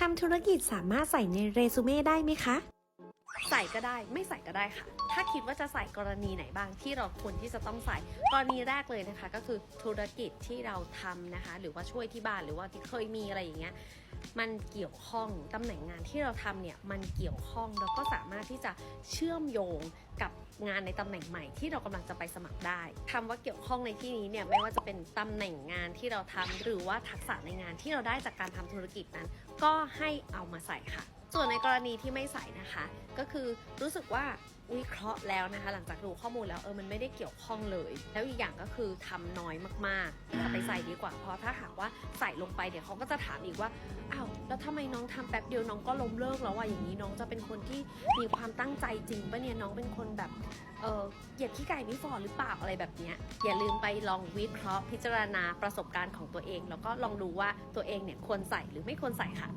ทำธุรกิจสามารถใส่ในเรซูเม่ได้ไหมคะ ใส่ก็ได้ไม่ใส่ก็ได้ค่ะ ถ้าคิดว่าจะใส่กรณีไหนบ้างที่เราควรที่จะต้องใส่ กรณีแรกเลยนะคะ ก็คือธุรกิจที่เราทำนะคะ หรือว่าช่วยที่บ้านหรือว่าที่เคยมีอะไรอย่างเงี้ยมันเกี่ยวข้องตำแหน่งงานที่เราทำเนี่ยมันเกี่ยวข้องแล้วก็สามารถที่จะเชื่อมโยงกับ งานในตำแหน่งใหม่ที่เรากำลังจะไปสมัครได้คำว่าเกี่ยวข้องในที่นี้เนี่ยไม่ว่าจะเป็นตำแหน่งงานที่เราทำหรือว่าทักษะในงานที่เราได้จากการทำธุรกิจนั้น ก็ให้เอามาใส่ค่ะ ส่วนในกรณีที่ไม่ใส่นะคะ ก็คือรู้สึกว่าวิเคราะห์แล้วนะคะ หลังจากดูข้อมูลแล้วเออมันไม่ได้เกี่ยวข้องเลย แล้วอีกอย่างก็คือทำน้อยมากๆอย่าไปใส่ดีกว่าเพราะถ้าหากว่าใส่ลงไปเดี๋ยวเขาก็จะถามอีกว่าอ้าวแล้วทำไมน้องทำแป๊บเดียวน้องก็ล้มเลิกแล้วว่าอย่างนี้น้องจะเป็นคนที่มีความตั้งใจจริงปะเนี่ยน้องเป็นคนแบบเออเหยียดขี้ไก่ไม่ฟอหรือเปล่าอะไรแบบเนี้ยอย่าลืมไปลองวิเคราะห์พิจารณาประสบการณ์ของตัวเอง แล้วก็ลองดูว่าตัวเองเนี่ยควรใส่หรือไม่ควรใส่ค่ะ